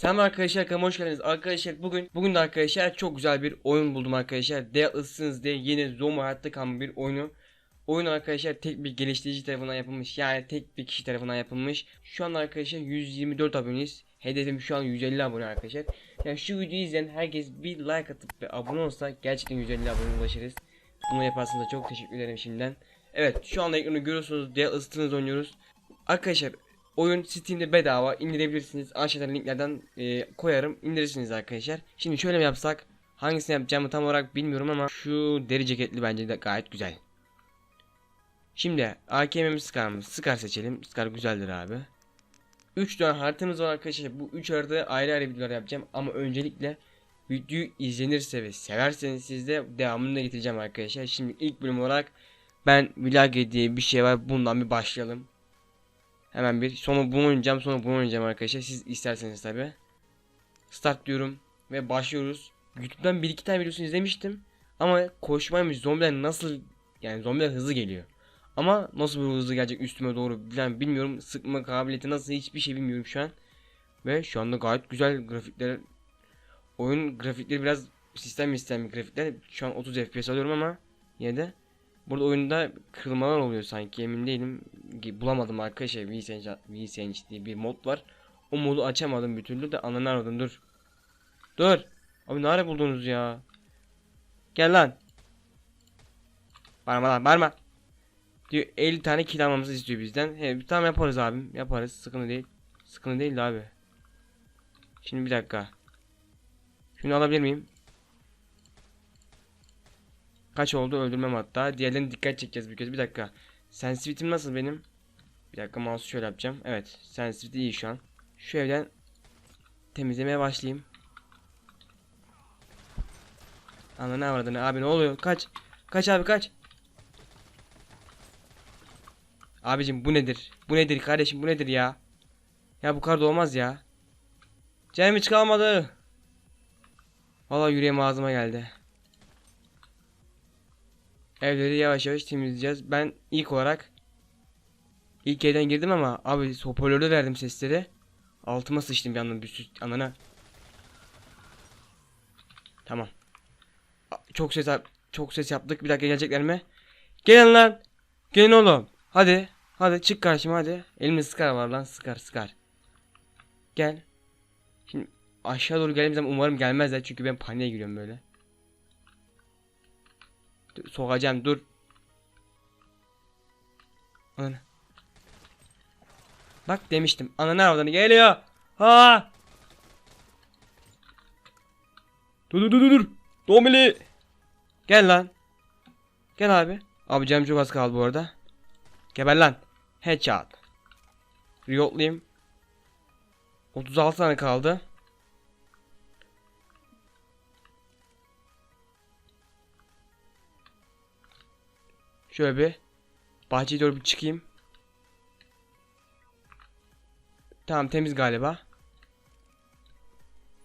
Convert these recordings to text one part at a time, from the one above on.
Selam arkadaşlar kanalıma hoş geldiniz. Arkadaşlar bugün bugün de arkadaşlar çok güzel bir oyun buldum arkadaşlar. Deathless'ınız diye yeni zombi hayatta kalma bir oyunu. Oyun arkadaşlar tek bir geliştirici tarafından yapılmış. Yani tek bir kişi tarafından yapılmış. Şu an arkadaşlar 124 aboneyiz. Hedefim şu an 150 abone arkadaşlar. Yani şu videoyu izleyen herkes bir like atıp ve abone olsa gerçekten 150 abone ulaşırız. Bunu yaparsanız da çok teşekkür ederim şimdiden. Evet şu anda ekranı görüyorsunuz. Deathless'ınız oynuyoruz. Arkadaşlar Oyun Steam'de bedava indirebilirsiniz. Aşağıdan linklerden e, koyarım. indirirsiniz arkadaşlar. Şimdi şöyle mi yapsak? Hangisini yapacağımı tam olarak bilmiyorum ama şu deri ceketli bence de gayet güzel. Şimdi AKM'miz Scar'ımız. Scar seçelim. Scar güzeldir abi. 3 tane haritamız var arkadaşlar. Bu 3 haritada ayrı ayrı videolar yapacağım. Ama öncelikle videoyu izlenirse ve severseniz siz de devamını da getireceğim arkadaşlar. Şimdi ilk bölüm olarak ben Village diye bir şey var. Bundan bir başlayalım. Hemen bir sonra bunu oynayacağım sonra bunu oynayacağım arkadaşlar siz isterseniz tabi. Start diyorum ve başlıyoruz. YouTube'dan bir iki tane videosunu izlemiştim. Ama koşmaymış zombiler nasıl yani zombiler hızlı geliyor. Ama nasıl bir hızlı gelecek üstüme doğru bilen bilmiyorum. Sıkma kabiliyeti nasıl hiçbir şey bilmiyorum şu an. Ve şu anda gayet güzel grafikler. Oyun grafikleri biraz sistem sistem grafikler. Şu an 30 FPS alıyorum ama yine de Burada oyunda kırılmalar oluyor sanki emin değilim. Bulamadım arkadaşlar VSense, VSense diye bir mod var. O modu açamadım bir türlü de ananı aradım dur. Dur. Abi nerede buldunuz ya? Gel lan. Bağırma lan bağırma. Diyor 50 tane kill almamızı istiyor bizden. He, tamam yaparız abim. Yaparız. Sıkıntı değil. Sıkıntı değil de abi. Şimdi bir dakika. Şunu alabilir miyim? Kaç oldu öldürmem hatta. Diğerlerine dikkat çekeceğiz bir kez. Bir dakika. Sensitivity'm nasıl benim? Bir dakika mouse şöyle yapacağım. Evet. Sensitivity iyi şu an. Şu evden temizlemeye başlayayım. Ana ne avradını abi ne oluyor? Kaç. Kaç abi kaç. Abicim bu nedir? Bu nedir kardeşim bu nedir ya? Ya bu kadar da olmaz ya. Canım hiç kalmadı. Vallahi yüreğim ağzıma geldi. Evleri yavaş yavaş temizleyeceğiz. Ben ilk olarak ilk evden girdim ama abi hoparlörde verdim sesleri. Altıma sıçtım bir anda bir süt anana. Tamam. Çok ses çok ses yaptık. Bir dakika gelecekler mi? Gelin lan. Gelin oğlum. Hadi. Hadi çık karşıma hadi. Elimde sıkar var lan. Sıkar sıkar. Gel. Şimdi aşağı doğru geldiğim zaman umarım gelmezler çünkü ben paniğe giriyorum böyle. Sokacağım dur. Ananı. Bak demiştim. Ananı avdanı geliyor. Ha! Dur dur dur dur. Domili. Gel lan. Gel abi. Abi canım çok az kaldı bu arada. Geber lan. Headshot. Reloadlayayım. 36 tane kaldı. Şöyle bir bahçeye doğru bir çıkayım. Tamam temiz galiba.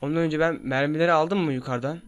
Ondan önce ben mermileri aldım mı yukarıdan?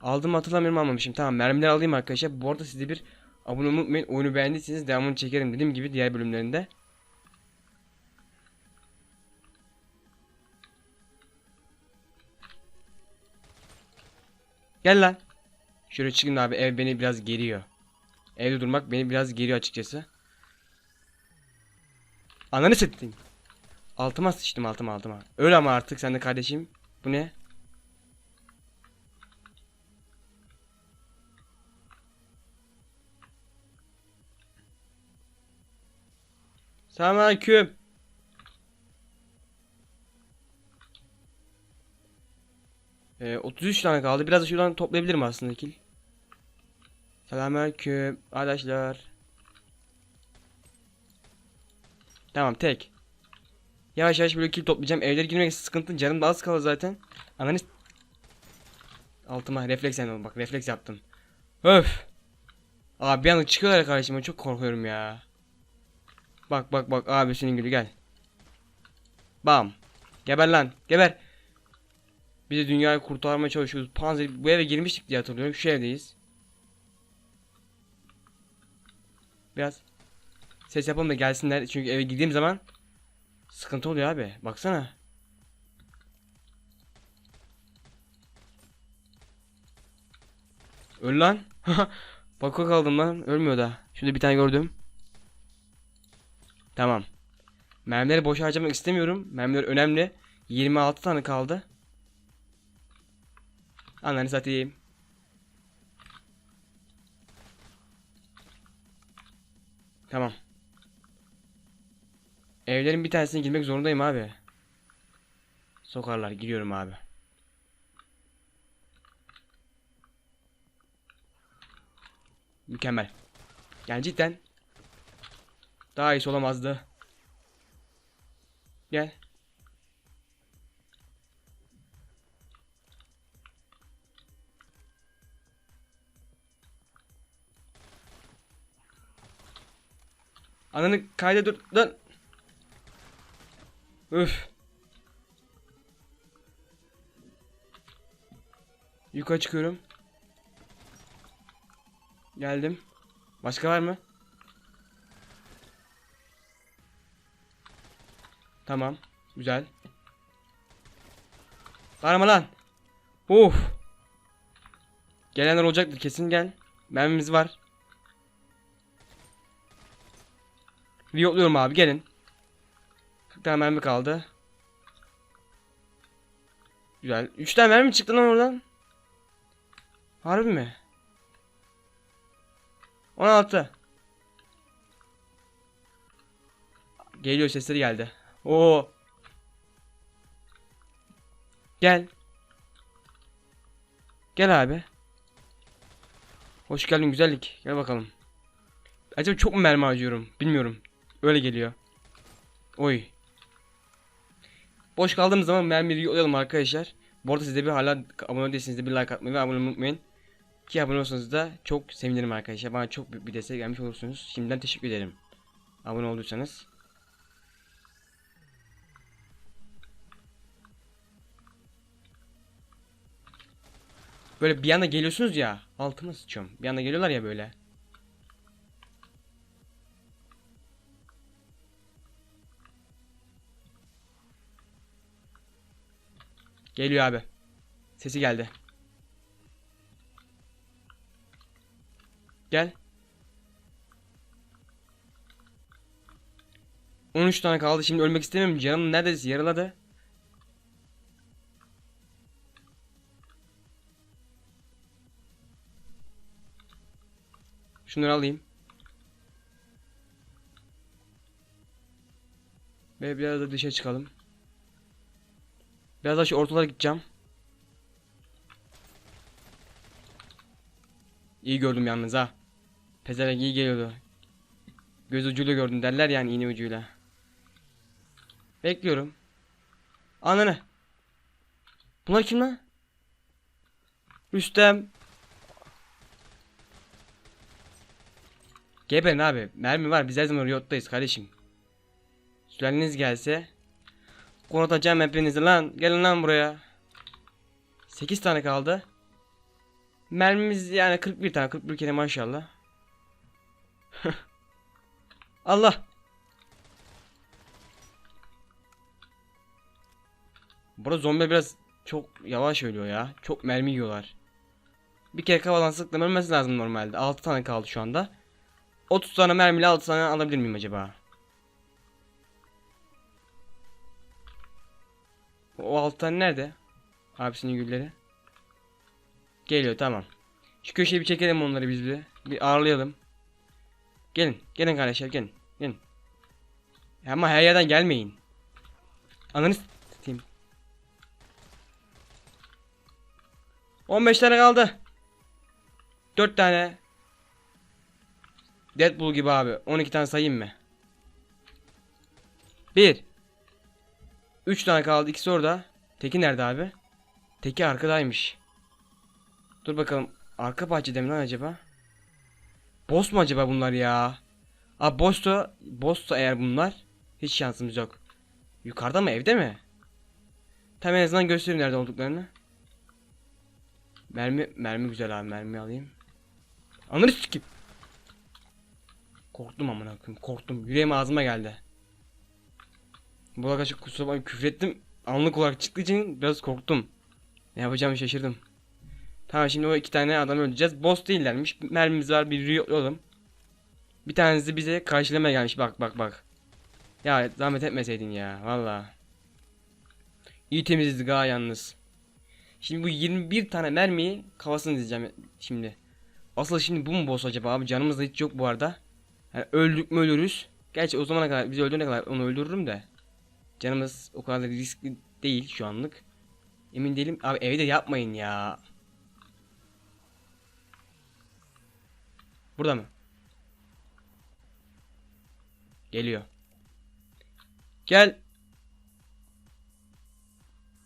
Aldım hatırlamıyorum almamışım. Tamam mermileri alayım arkadaşlar. Bu arada size bir abone olmayı unutmayın. Oyunu beğendiyseniz devamını çekerim dediğim gibi diğer bölümlerinde. Gel lan. Şöyle çıkın abi ev beni biraz geriyor. Evde durmak beni biraz geriyor açıkçası. Ananı settin. Altıma sıçtım altıma altıma. Öyle ama artık sen de kardeşim. Bu ne? Selamünaleyküm. Ee, 33 tane kaldı. Biraz da şuradan toplayabilirim aslında kil. Selamünaleyküm arkadaşlar. Tamam tek. Yavaş yavaş böyle kill toplayacağım. Evlere girmek sıkıntı. Canım da az kalır zaten. Ananı Altıma refleks yani bak refleks yaptım. Öf. Abi bir anda çıkıyorlar karşıma çok korkuyorum ya. Bak bak bak abi senin gibi gel. Bam. Geber lan geber. Biz de dünyayı kurtarmaya çalışıyoruz. Panzer bu eve girmiştik diye hatırlıyorum. Şu evdeyiz. biraz. Ses yapalım da gelsinler. Çünkü eve gittiğim zaman sıkıntı oluyor abi. Baksana. Öl lan. Bako kaldım lan. Ölmüyor da. Şimdi bir tane gördüm. Tamam. Mermileri boş harcamak istemiyorum. Mermiler önemli. 26 tane kaldı. Ananı satayım. Tamam. Evlerin bir tanesine girmek zorundayım abi. Sokarlar. Giriyorum abi. Mükemmel. Yani cidden daha iyisi olamazdı. Gel. Ananı kayda dur lan. Üf. Yukarı çıkıyorum. Geldim. Başka var mı? Tamam. Güzel. Bağırma lan. Uf. Gelenler olacaktır kesin gel. Mermimiz var. Riyotluyorum abi gelin. 40 tane mermi kaldı. Güzel. 3 tane mermi çıktı lan oradan. Harbi mi? 16. Geliyor sesleri geldi. Oo. Gel. Gel abi. Hoş geldin güzellik. Gel bakalım. Acaba çok mu mermi harcıyorum? Bilmiyorum. Öyle geliyor. Oy. Boş kaldığımız zaman mermiyi yollayalım arkadaşlar. Bu arada siz de bir hala abone değilseniz de bir like atmayı ve abone olmayı unutmayın. Ki abone olsanız da çok sevinirim arkadaşlar. Bana çok bir destek gelmiş olursunuz. Şimdiden teşekkür ederim. Abone olduysanız. Böyle bir anda geliyorsunuz ya. Altıma sıçıyorum. Bir anda geliyorlar ya böyle. Geliyor abi. Sesi geldi. Gel. 13 tane kaldı. Şimdi ölmek istemiyorum. Canım neredeyse yarıladı. Şunları alayım. Ve biraz da dışa çıkalım. Biraz daha şu ortalara gideceğim. İyi gördüm yalnız ha. Pezevenk iyi geliyordu. Göz ucuyla gördüm derler yani iğne ucuyla. Bekliyorum. Ananı. Bunlar kim lan? Rüstem. Geberin abi. Mermi var. Biz her zaman riyottayız kardeşim. Sülaleniz gelse. Kurutacağım hepinizi lan. Gelin lan buraya. 8 tane kaldı. Mermimiz yani 41 tane. 41 kere maşallah. Allah. Burada zombi biraz çok yavaş ölüyor ya. Çok mermi yiyorlar. Bir kere kafadan ölmesi lazım normalde. 6 tane kaldı şu anda. 30 tane mermiyle 6 tane alabilir miyim acaba? O 6 tane nerede? Abisinin gülleri. Geliyor tamam. Şu köşeye bir çekelim onları biz bir. Bir ağırlayalım. Gelin. Gelin kardeşler gelin. Gelin. Ama her yerden gelmeyin. Ananı satayım. 15 tane kaldı. 4 tane. Deadpool gibi abi. 12 tane sayayım mı? 1 3 tane kaldı. İkisi orada. Teki nerede abi? Teki arkadaymış. Dur bakalım. Arka bahçede mi lan acaba? Boss mu acaba bunlar ya? Abi boss'ta, boss'ta eğer bunlar hiç şansımız yok. Yukarıda mı evde mi? Tam en azından göstereyim nerede olduklarını. Mermi, mermi güzel abi mermi alayım. Anırı sikim. Korktum amına koyayım korktum. Yüreğim ağzıma geldi. Bu arkadaşlar kusura bakmayın küfür ettim. Anlık olarak çıktığı için biraz korktum. Ne yapacağımı şaşırdım. Tamam şimdi o iki tane adam öldüreceğiz. Boss değillermiş. Mermimiz var bir reloadlayalım. Bir tanesi bize karşılamaya gelmiş. Bak bak bak. Ya zahmet etmeseydin ya. Valla. İyi temizledik ha yalnız. Şimdi bu 21 tane mermiyi kafasını dizeceğim şimdi. Asıl şimdi bu mu boss acaba abi? Canımız da hiç yok bu arada. Yani öldük mü ölürüz. Gerçi o zamana kadar bizi öldürene kadar onu öldürürüm de. Canımız o kadar da riskli değil şu anlık. Emin değilim. Abi evde yapmayın ya. Burada mı? Geliyor. Gel.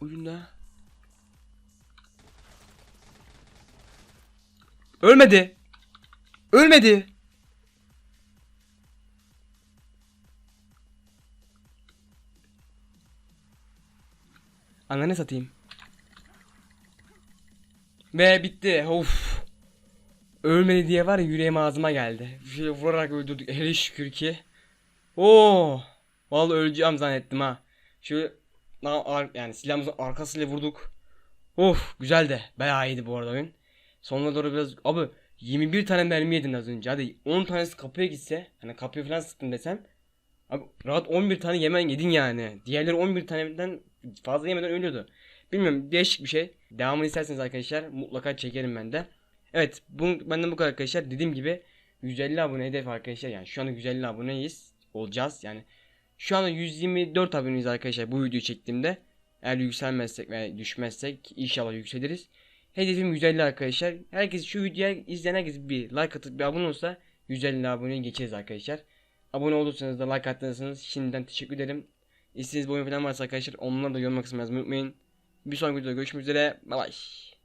Ucunda. Ölmedi. Ölmedi. Ananı satayım. Ve bitti. Of. Ölmedi diye var ya yüreğim ağzıma geldi. Şöyle vurarak öldürdük. Hele şükür ki. Oo. Vallahi öleceğim zannettim ha. Şöyle yani silahımızın arkasıyla vurduk. Of güzel de. Bayağı iyiydi bu arada oyun. Sonuna doğru biraz abi 21 tane mermi yedin az önce. Hadi 10 tanesi kapıya gitse. Hani kapıya falan sıktın desem. Abi rahat 11 tane yemen yedin yani. Diğerleri 11 taneden fazla yemeden ölüyordu. Bilmiyorum değişik bir şey. Devamını isterseniz arkadaşlar mutlaka çekerim ben de. Evet bu, benden bu kadar arkadaşlar. Dediğim gibi 150 abone hedef arkadaşlar. Yani şu anda 150 aboneyiz. Olacağız yani. Şu anda 124 aboneyiz arkadaşlar bu videoyu çektiğimde. Eğer yükselmezsek veya düşmezsek inşallah yükseliriz. Hedefim 150 arkadaşlar. Herkes şu videoya izleyen herkes bir like atıp bir abone olsa 150 aboneye geçeriz arkadaşlar. Abone olursanız da like attıysanız şimdiden teşekkür ederim. İstediğiniz bir oyun falan varsa arkadaşlar onları da kısmına yazmayı unutmayın. Bir sonraki videoda görüşmek üzere. Bye bye.